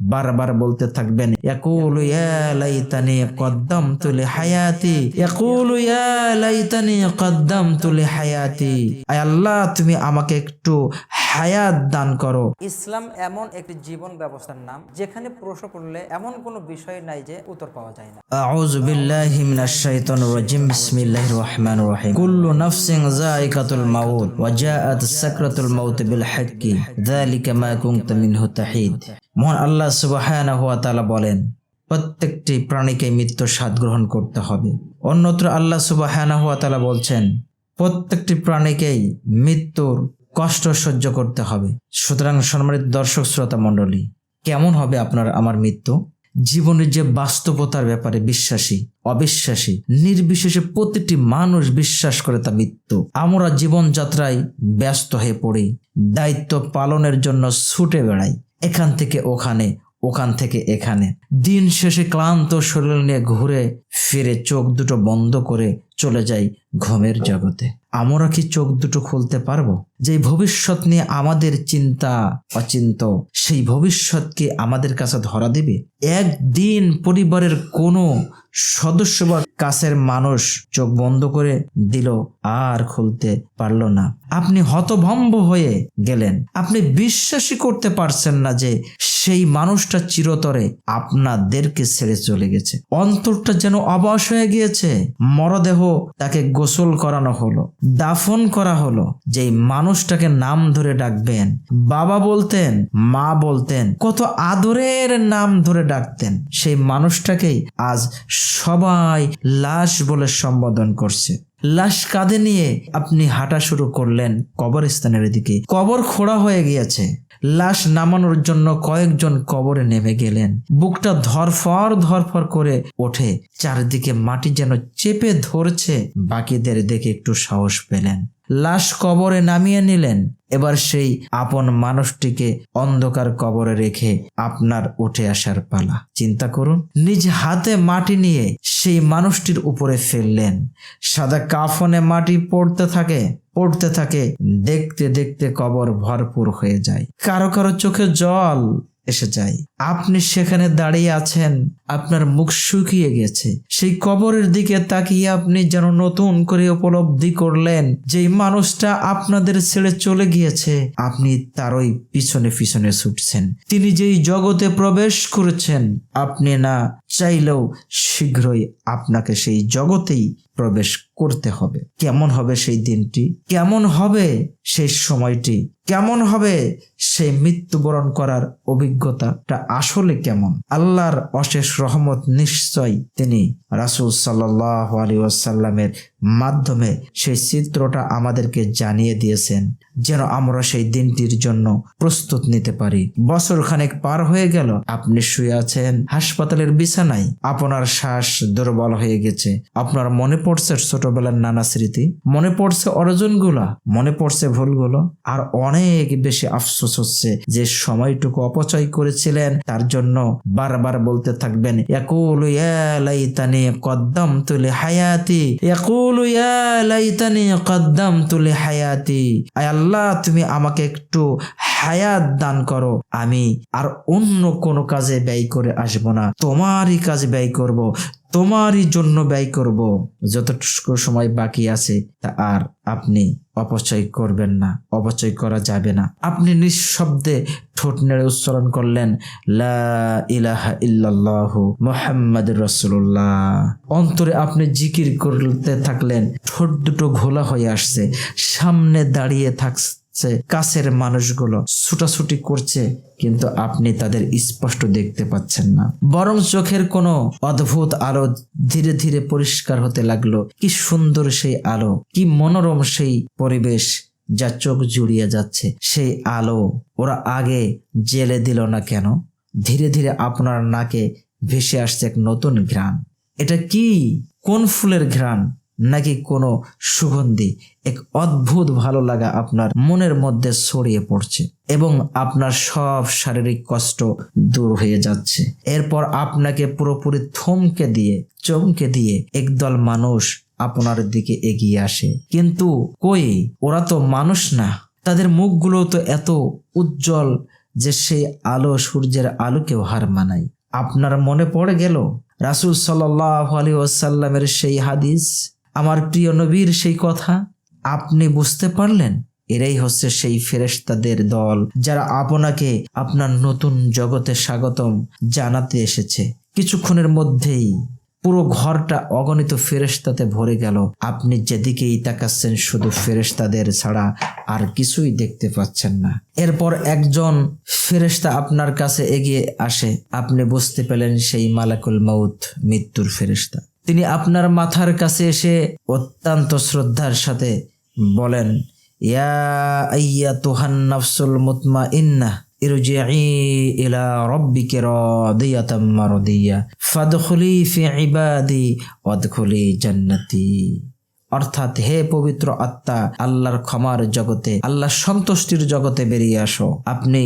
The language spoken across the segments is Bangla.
বারবার বলতে থাকবেন, ইয়াকুলু ইয়া লাইতানি কদ্দামতু লিহায়াতি, ইয়াকুলু ইয়া লাইতানি কদ্দামতু লিহায়াতি। আয় আল্লাহ, তুমি আমাকে একটু হায়াত দান করো। ইসলাম এমন একটি জীবন ব্যবস্থার নাম যেখানে প্রশ্ন করলে এমন কোন বিষয় নাই যে উত্তর পাওয়া যায় না। আউযু বিল্লাহি মিনাশ শাইতানির রাজিম বিসমিল্লাহির কুল্লু নাফসিন যায়িকাতুল মাউত ওয়া জাআত সাকরাতুল মাউত বিল হাক্কি যালিকা মা মিনহু তাহিদ। মহান আল্লাহ সুবহানাহু ওয়া তাআলা বলেন প্রত্যেকটি প্রাণীকে মৃত্যুর স্বাদ গ্রহণ করতে হবে। অন্যত্র আল্লাহ সুবাহ বলছেন প্রত্যেকটি প্রাণীকেই মৃত্যুর কষ্ট সহ্য করতে হবে। সুতরাং সম্মানিত দর্শক, শ্রোতা মণ্ডলী, কেমন হবে আপনার আমার মৃত্যু? জীবনের যে বাস্তবতার ব্যাপারে বিশ্বাসী, অবিশ্বাসী, নির্বিশেষে প্রতিটি মানুষ বিশ্বাস করে তা মৃত্যু। আমরা জীবনযাত্রায় ব্যস্ত হয়ে পড়ি, দায়িত্ব পালনের জন্য ছুটে বেড়াই, এখান থেকে ওখানে, ওখান থেকে এখানে। দিন শেষে ক্লান্ত শরীর নিয়ে ঘুরে ফিরে চোখ দুটো বন্ধ করে চলে যাই ঘুমের জগতে। আমরা কি চোখ দুটো খুলতে পারব? যে ভবিষ্যৎ নিয়ে আমাদের চিন্তা অচিন্ত, সেই ভবিষ্যৎকে আমাদের কাছে ধরা দেবে? একদিন পরিবারের কোনো সদস্য বা কাছের মানুষ চোখ বন্ধ করে দিল, আর খুলতে পারল না। আপনি হতভম্ব হয়ে গেলেন। আপনি বিশ্বাসই করতে পারছেন না যে সেই মানুষটা চিরতরে আপনাদেরকে ছেড়ে চলে গেছে। অন্তরটা যেন অবশ হয়ে গিয়েছে। মরদেহ তাকে গোসল করানো হলো, দাফন করা হলো। যেই মানুষটাকে নাম ধরে ডাকবেন, বাবা বলতেন, মা বলতেন, কত আদরের নাম ধরে ডাকতেন। সেই মানুষটাকেই আজ সবাই লাশ বলে সম্বোধন করছে। লাশ কাঁধে নিয়ে আপনি হাঁটা শুরু করলেন কবরস্থানের দিকে। কবর খোড়া হয়ে গিয়েছে। লাশ নামানোর জন্য কয়েকজন কবরে নেমে গেলেন। বুকটা ধরফর ধরফর করে ওঠে। চারিদিকে মাটি যেন চেপে ধরছে। বাকিদের দেখে একটু সাহস পেলেন। লাশ কবরে নামিয়ে নিলেন। এবার সেই আপন মানুষটিকে অন্ধকার কবরে রেখে আপনার উঠে আসার পালা। চিন্তা করুন, নিজ হাতে মাটি নিয়ে সেই মানুষটির উপরে ফেললেন। সাদা কাফনে মাটি পড়তে থাকে পড়তে থাকে, দেখতে দেখতে কবর ভরপুর হয়ে যায়। কারও কারও চোখে জল এসে যায়। আপনি সেখানে দাঁড়িয়ে আছেন, আপনার মুখ শুকিয়ে গেছে। সেই কবরের দিকে তাকিয়ে আপনি যেন নতুন করে উপলব্ধি করলেন যে মানুষটা আপনাদের ছেড়ে চলে গিয়েছে। আপনি তারই পিছনে পিছনে ছুটছেন। তিনি যেই জগতে প্রবেশ করেছেন, আপনি না চাইলেও শীঘ্রই আপনাকে সেই জগতেই প্রবেশ করতে হবে। কেমন হবে সেই দিনটি? কেমন হবে সেই সময়টি? কেমন হবে সেই মৃত্যুবরণ করার অভিজ্ঞতাটা আসলে কেমন? আল্লাহর অশেষ রহমত নিশ্চয় তিনি রাসুল সাল্লাহ আলী ওয়াসাল্লামের মাধ্যমে সেই চিত্রটা আমাদেরকে জানিয়ে দিয়েছেন। যেন আমরা সেই দিনটির জন্য প্রস্তুত নিতে পারি। বছর খানেক পার হয়ে গেল, আপনি শুয়ে আছেন, হাসপাতালের বিছানায়। আপনার শ্বাস দুর্বল হয়ে গেছে। আপনার মনে পড়ছে ছোটবেলার নানা স্মৃতি? মনে পড়ছে অর্জনগুলো? মনে পড়ছে ভুলগুলো? আর অনেক বেশি আফসোস হচ্ছে যে সময়টুকু অপচয় করেছিলেন, তার জন্য বারবার বলতে থাকবেন, ইয়াকুলু ইয়া লাইতানি কদ্দামতু লিহায়াতি ইয়াকুলু ইয়া লাইতানি কদ্দামতু লিহায়াতি আয় আল্লাহ তুমি আমাকে একটু হায়াত দান করো। আমি আর অন্য কোনো কাজে ব্যয় করে আসব না। তোমারই কাজ ব্যয় করব। তোমারই জন্য ব্যয় করব। যতটুকু সময় বাকি আছে, তা আর আপনি অপচয় করবেন না, অপচয় করা যাবে না। আপনি নিঃশব্দে ঠোঁট নেড়ে উচ্চারণ করলেন অন্তরে আপনি জিকির করতে থাকলেন, ঠোঁট দুটো ঘোলা হয়ে আসছে, সামনে দাঁড়িয়ে থাকছে কাছের মানুষগুলো ছুটাছুটি করছে, কিন্তু আপনি তাদের স্পষ্ট দেখতে পাচ্ছেন না। বরং চোখের কোনো অদ্ভুত আলো ধীরে ধীরে পরিষ্কার হতে লাগল। কি সুন্দর সেই আলো, কি মনোরম সেই পরিবেশ যা চোখ জুড়িয়ে যাচ্ছে। সেই আলো ওরা আগে জেলে দিল না কেন? ধীরে ধীরে আপনার নাকে ভেসে আসছে এক নতুন ঘ্রাণ। এটা কি? কোন ফুলের ঘ্রাণ? নাকি কোনো সুগন্ধি? এক অদ্ভুত ভালো লাগা আপনার মনের মধ্যে ছড়িয়ে পড়ছে এবং আপনার সব শারীরিক কষ্ট দূর হয়ে যাচ্ছে। এরপর আপনাকে পুরোপুরি থমকে দিয়ে, চমকে দিয়ে একদল মানুষ আপনার দিকে এগিয়ে আসে। কিন্তু কই? ওরা তো মানুষ না। তাদের মুখগুলো তো এত উজ্জ্বল যে সেই আলো সূর্যের আলোকেও হার মানায়। আপনার মনে পড়ে গেল? রাসুল সাল্লাহ আলী ওসাল্লামের সেই হাদিস? আমার প্রিয় নবীর সেই কথা আপনি বুঝতে পারলেন? এরাই হচ্ছে সেই ফেরেশতাদের দল, যারা আপনাকে আপনার নতুন জগতে স্বাগতম জানাতে এসেছে। কিছুক্ষণের মধ্যেই পুরো ঘরটা অগণিত ফেরেশতাতে ভরে গেল। আপনি যেদিকেই তাকাচ্ছেন, শুধু ফেরেশতাদের ছাড়া আর কিছুই দেখতে পাচ্ছেন না। এরপর একজন ফেরেশতা আপনার কাছে এগিয়ে আসে। আপনি বুঝতে পেলেন সেই মালাকুল মাউত, মৃত্যুর ফেরেশতা। তিনি আপনার মাথার কাছে এসে অত্যন্ত শ্রদ্ধার সাথে বলেন ইয়া আইয়া তুহান নাফসুল মুতমা ইন্না ارجعي إلى ربك راضية مرضية فادخلي في عبادي وادخلي جنتي অর্থাৎ হে পবিত্র আত্মা আল্লাহর ক্ষমার জগতে আল্লাহর সন্তুষ্টির জগতে বেরিয়ে আসো আপনি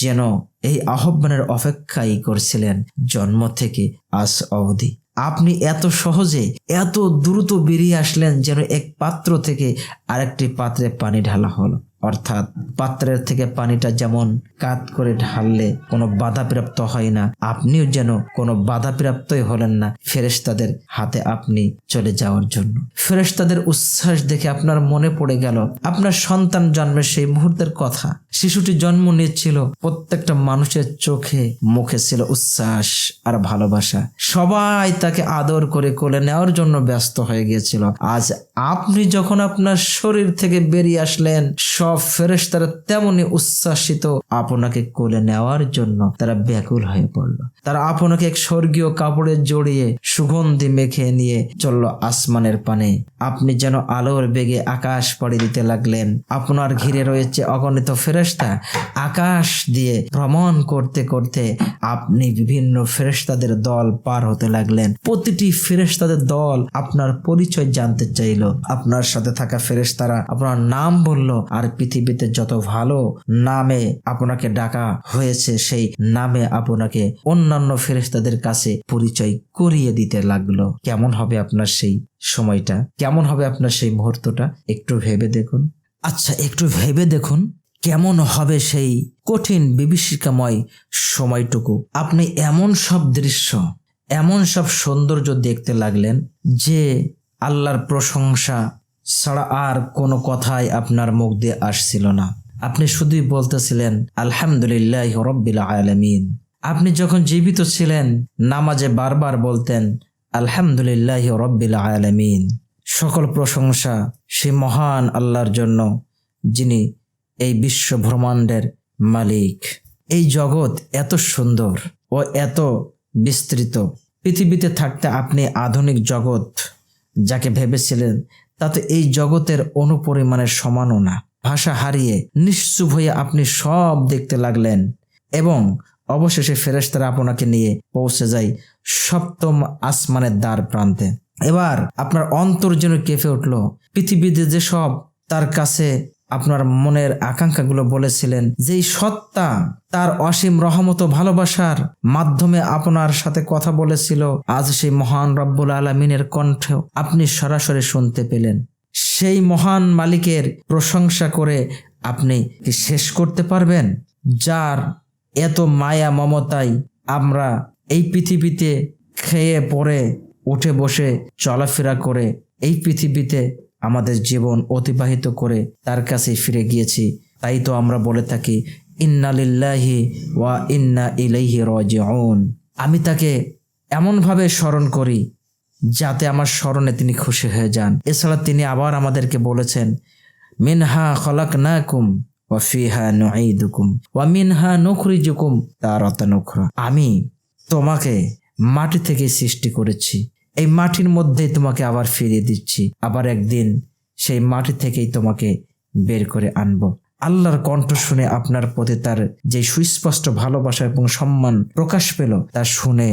যেন এই আহ্বানের অপেক্ষাই করছিলেন জন্ম থেকে আজ অবধি আপনি এত সহজে এত দ্রুত বেরিয়ে আসলেন যেন এক পাত্র থেকে আরেকটি পাত্রে পানি ঢালা হলো। অর্থাৎ পাত্রের থেকে পানিটা যেমন কাত করে ঢাললে কোনো বাধাপ্রাপ্ত হয় না, আপনিও যেন কোনো বাধাপ্রাপ্তই হলেন না ফেরেশতাদের হাতে আপনি চলে যাওয়ার জন্য। ফেরেশতাদের উচ্ছ্বাস দেখে আপনার মনে পড়ে গেল, আপনার সন্তান জন্মের সেই মুহূর্তের কথা। শিশুটি জন্ম নিয়েছিল, প্রত্যেকটা মানুষের চোখে মুখে ছিল উচ্ছ্বাস আর ভালোবাসা। সবাই তাকে আদর করে কোলে নেওয়ার জন্য ব্যস্ত হয়ে গিয়েছিল। আজ আপনি যখন আপনার শরীর থেকে বেরিয়ে আসলেন, সব ফেরেশতারা তেমনি উচ্ছ্বাসিত আপনাকে কোলে নেওয়ার জন্য তারা ব্যাকুল হয়ে পড়ল। তারা আপনাকে এক স্বর্গীয় কাপড়ে জড়িয়ে সুগন্ধি মেখে নিয়ে চলল আসমানের পানে। আপনি যেন আলোর বেগে আকাশ পাড়ি দিতে লাগলেন। আপনার ঘিরে রয়েছে অগণিত ফেরেশতা। আকাশ দিয়ে ভ্রমণ করতে করতে আপনি বিভিন্ন ফেরেশতাদের দল পার হতে লাগলেন। প্রতিটি ফেরেশতাদের দল আপনার পরিচয় জানতে চাইল। আপনার সাথে থাকা ফেরেশতারা আপনার নাম বলল আর পৃথিবীতে যত ভালো নামে আপনাকে ডাকা হয়েছে, সেই নামে আপনাকে অন্যান্য ফেরেস্তাদের কাছে পরিচয় করিয়ে দিতে লাগল। কেমন হবে আপনার সেই সময়টা? কেমন হবে আপনার সেই মুহূর্তটা? একটু ভেবে দেখুন। আচ্ছা একটু ভেবে দেখুন কেমন হবে সেই কঠিন বিভীষিকাময় সময়টুকু। আপনি এমন সব দৃশ্য, এমন সব সৌন্দর্য দেখতে লাগলেন যে আল্লাহর প্রশংসা ছাড়া আর কোনো কথাই আপনার মুখ দিয়ে আসছিল না। আপনি শুধুই বলতেছিলেন, আলহামদুলিল্লাহ রব্বিল আলামিন। আপনি যখন জীবিত ছিলেন, নামাজে বারবার বলতেন, আলহামদুলিল্লাহ রব্বিল আলামিন। সকল প্রশংসা সে মহান আল্লাহর জন্য, যিনি এই বিশ্ব ব্রহ্মাণ্ডের মালিক। এই জগৎ এত সুন্দর ও এত বিস্তৃত। পৃথিবীতে থাকতে আপনি আধুনিক জগৎ, যাকে ভেবেছিলেন তাতে এই জগতের অনুপরিমাণের সমানও না। ভাষা হারিয়ে নিশ্চুপ হয়ে আপনি সব দেখতে লাগলেন এবং অবশেষে ফেরেস্তারা আপনাকে নিয়ে পৌঁছে যায় সপ্তম আসমানের দ্বার প্রান্তে। এবার আপনার অন্তর যেন কেঁপে উঠল। পৃথিবীতে যেসব তার কাছে আপনার মনের আকাঙ্ক্ষাগুলো বলেছিলেন, যেই সত্তা তার অসীম রহমত ভালোবাসার মাধ্যমে আপনার সাথে কথা বলেছিল, আজ সেই মহান রব্বুল আলমিনের কণ্ঠ আপনি সরাসরি শুনতে পেলেন। সেই মহান মালিকের প্রশংসা করে আপনি কি শেষ করতে পারবেন? যার এত মায়া মমতায় আমরা এই পৃথিবীতে খেয়ে পড়ে, উঠে বসে চলাফেরা করে, এই পৃথিবীতে আমাদের জীবন অতিবাহিত করে তার কাছে ফিরে গিয়েছি। তাই তো আমরা বলে থাকি ইন্নালিল্লাহি ওয়া ইন্না ইলাইহি রাজিউন। আমি তাকে এমনভাবে স্মরণ করি, যাতে আমার স্মরণে তিনি খুশি হয়ে যান। এছাড়া তিনি আবার আমাদেরকে বলেছেন, মিনহা খলাক না কুম ওয়াফিহা নুঈদুকুম ওয়া মিনহা নুখরিজুকুম তারাতান উখরা। আমি তোমাকে মাটি থেকে সৃষ্টি করেছি এই মাটির মধ্যেই তোমাকে আবার ফিরিয়ে দিচ্ছি। আবার একদিন সেই মাটি থেকেই তোমাকে বের করে আনব। আল্লাহর কণ্ঠ শুনে আপনার প্রতি তার যে সুস্পষ্ট ভালোবাসা এবং সম্মান প্রকাশ পেল, তা শুনে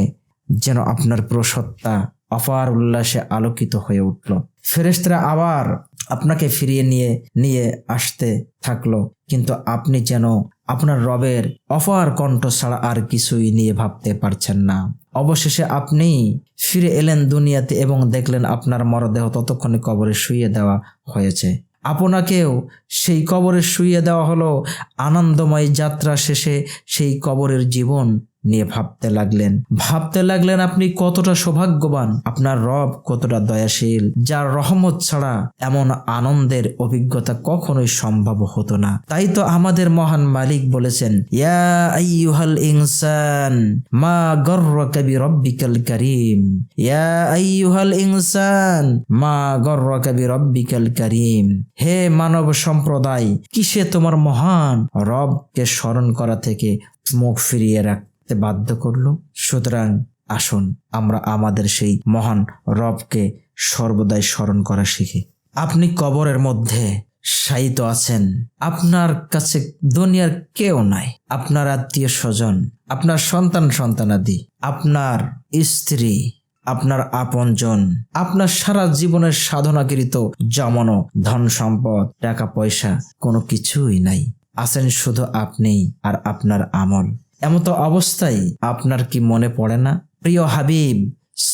যেন আপনার প্রসত্তা অপার উল্লাসে আলোকিত হয়ে উঠল। ফেরেশতারা আবার আপনাকে ফিরিয়ে নিয়ে নিয়ে আসতে থাকল, কিন্তু আপনি যেন আপনার রবের অপার কণ্ঠ ছাড়া আর কিছুই নিয়ে ভাবতে পারছেন না। অবশেষে আপনি ফিরে এলেন দুনিয়াতে এবং দেখলেন আপনার মরদেহ ততক্ষণে কবরে শুয়ে দেওয়া হয়েছে। আপনাকেও সেই কবরে শুইয়ে দেওয়া হলো আনন্দময় যাত্রা শেষে সেই কবরের জীবন নিয়ে ভাবতে লাগলেন। ভাবতে লাগলেন আপনি কতটা সৌভাগ্যবান, আপনার রব কতটা দয়াশীল, যার রহমত ছাড়া এমন আনন্দের অভিজ্ঞতা কখনোই সম্ভব হতো না। তাই তো আমাদের মহান মালিক বলেছেন, ইয়া আইয়ুহাল ইনসান মা গর্রকা বিরব্বিকাল কারীম। ইয়া আইয়ুহাল ইনসান মা গর্রকা বিরব্বিকাল কারীম। হে মানব সম্প্রদায়, কিসে তোমার মহান রবকে স্মরণ করা থেকে মুখ ফিরিয়ে রাখতে বাধ্য করল। সুতরাং আসুন, আমরা আমাদের সেই মহান রবকে সর্বদাই স্মরণ করা শিখি। আপনি কবরের মধ্যে শায়িত আছেন। আপনার কাছে দুনিয়ার কেউ নাই। আপনার আত্মীয় স্বজন, আপনার সন্তান সন্তানাদি, আপনার স্ত্রী, আপনার আপনজন, আপনার সারা জীবনের সাধনাকৃত জমানো ধন সম্পদ, টাকা পয়সা, কোনো কিছুই নাই। আছেন শুধু আপনি আর আপনার আমল। এমতো অবস্থায় আপনার কি মনে পড়ে না? প্রিয় হাবিব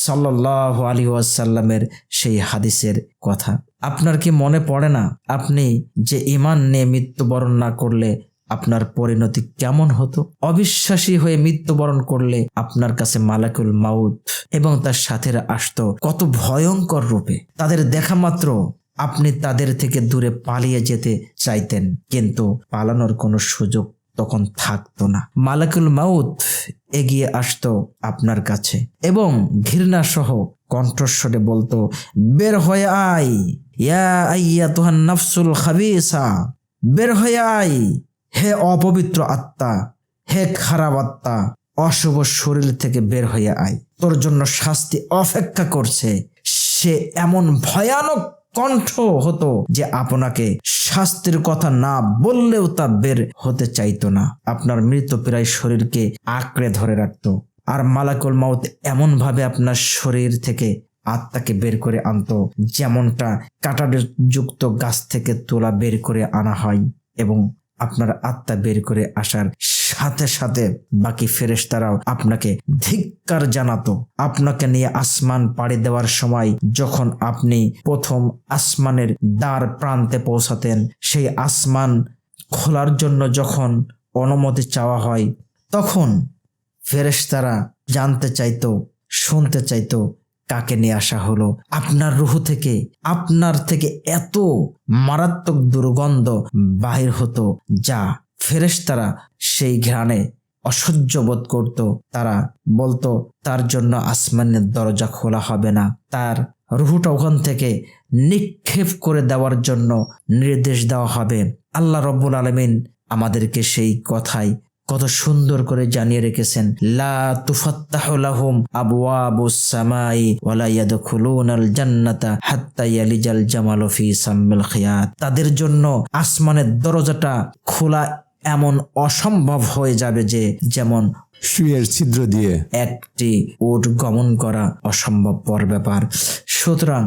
সাল্লাহ আলী ওয়াসাল্লামের সেই হাদিসের কথা। আপনার কি মনে পড়ে না আপনি যে ইমান নিয়ে মৃত্যুবরণ না করলে আপনার পরিণতি কেমন হতো? অবিশ্বাসী হয়ে মৃত্যুবরণ করলে আপনার কাছে মালাকুল মাউত এবং তার সাথেরা আসতো কত ভয়ঙ্কর রূপে। তাদের দেখা মাত্র আপনি তাদের থেকে দূরে পালিয়ে যেতে চাইতেন, কিন্তু পালানোর কোনো সুযোগ তখন থাকতো না। মালাকুল মাউত এগিয়ে আসতো আপনার কাছে এবং ঘৃণা সহ কণ্ঠস্বরে বলতো, বের হয়ে আয়, ইয়া আইয়া তুহান নাফসুল খাবিসা, বের হয়ে আয়, হে অপবিত্র আত্মা, হে খারাপ আত্মা, অশুভ শরীর থেকে বের হয়ে আয়। তোর জন্য শাস্তি অপেক্ষা করছে। সে এমন ভয়ানক কণ্ঠ হতো যে আপনাকে শাস্তির কথা না বললেও তা বের হতে চাইতো না। আপনার মৃত প্রায় শরীরকে আঁকড়ে ধরে রাখত। আর মালাকুল মাউত এমন ভাবে আপনার শরীর থেকে আত্মাকে বের করে আনতো, যেমনটা কাটার যুক্ত গাছ থেকে তোলা বের করে আনা হয় এবং আপনার আত্মা বের করে আসার সাথে সাথে বাকি ফেরেশতারাও আপনাকে ধিক্কার জানাতো। আপনাকে নিয়ে আসমান পাড়ি দেওয়ার সময় যখন আপনি প্রথম আসমানের দ্বার প্রান্তে পৌঁছাতেন, সেই আসমান খোলার জন্য যখন অনুমতি চাওয়া হয়, তখন ফেরেশতারা জানতে চাইতো, শুনতে চাইতো কাকে নিয়ে আসা হলো। আপনার রুহ থেকে, আপনার থেকে এত মারাত্মক দুর্গন্ধ বাহির হতো যা ফেরেশতারা সেই ঘ্রাণে অসহ্য বোধ করত তারা। বলতো, তার জন্য আসমানের দরজা খোলা হবে না। তার রুহুটা ওখান থেকে নিক্ষেপ করে দেওয়ার জন্য নির্দেশ দেওয়া হবে। আল্লাহ রব্বুল আলমিন আমাদেরকে সেই কথাই কত সুন্দর করে জানিয়ে রেখেছেন। লা সামাই জান্নাতা তাদের জন্য আসমানের দরজাটা খোলা এমন অসম্ভব হয়ে যাবে যে যেমন শুয়ের ছিদ্র দিয়ে একটি ওট গমন করা অসম্ভবপর ব্যাপার। সুতরাং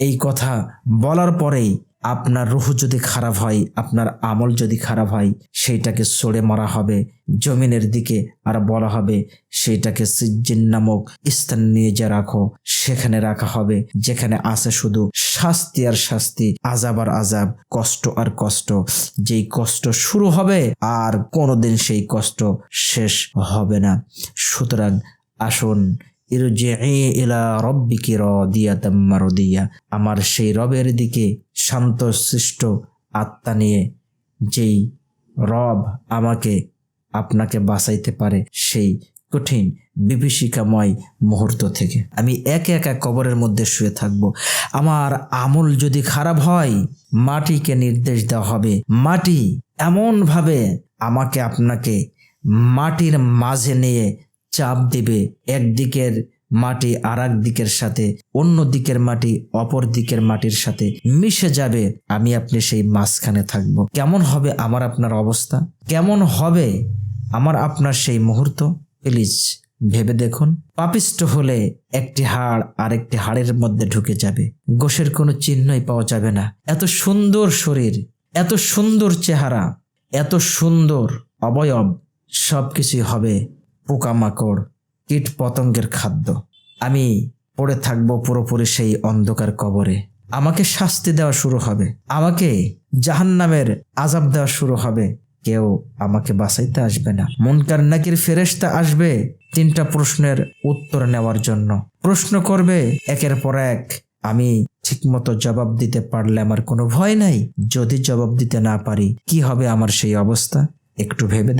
এই কথা বলার পরেই আপনার রুহ যদি খারাপ হয়, আপনার আমল যদি খারাপ হয়, সেইটাকে সরে মারা হবে, জমিনের দিকে আর বলা হবে, সেইটাকে সিজ্জিন নামক স্থান নিয়ে যে রাখো, সেখানে রাখা হবে, যেখানে আছে শুধু শাস্তি আর শাস্তি আজাব আর আজাব কষ্ট আর কষ্ট। যেই কষ্ট শুরু হবে, আর কোনোদিন সেই কষ্ট শেষ হবে না। সুতরাং আসুন আমার সেই রবের দিকে শান্ত সৃষ্ট আত্মা নিয়ে যেই রব আমাকে, আপনাকে বাঁচাইতে পারে সেই কঠিন বিভীষিকাময় মুহূর্ত থেকে। আমি একে একা কবরের মধ্যে শুয়ে থাকব। আমার আমল যদি খারাপ হয়, মাটিকে নির্দেশ দেওয়া হবে। মাটি এমনভাবে আমাকে আপনাকে মাটির মাঝে নিয়ে চাপ দিবে একদিকের মাটি আর দিকের সাথে, অন্য দিকের মাটি অপর দিকের মাটির সাথে মিশে যাবে। আমি আপনি সেই মাঝখানে থাকব। কেমন হবে আমার আপনার অবস্থা? কেমন হবে আমার আপনার সেই মুহূর্ত? প্লিজ ভেবে দেখুন। পাপিষ্ট হলে একটি হাড় আরেকটি হাড়ের মধ্যে ঢুকে যাবে। গোশের কোনো চিহ্নই পাওয়া যাবে না। এত সুন্দর শরীর, এত সুন্দর চেহারা, এত সুন্দর অবয়ব সব কিছুই হবে পোকামাকড় কীট পতঙ্গের খাদ্য। আমি পড়ে থাকব পুরোপুরি সেই অন্ধকার কবরে। আমাকে শাস্তি দেওয়া শুরু হবে। আমাকে জাহান্নামের আজাব দেওয়া শুরু হবে। কেউ আমাকে বাঁচাইতে আসবে না। মুনকার নাকির ফেরেশতা আসবে তিনটা প্রশ্নের উত্তর নেওয়ার জন্য। প্রশ্ন করবে, একের পর এক, আমি ঠিকমতো জবাব দিতে পারলে আমার কোনো ভয় নাই? যদি জবাব দিতে না পারি, কি হবে আমার সেই অবস্থা? একটু ভেবে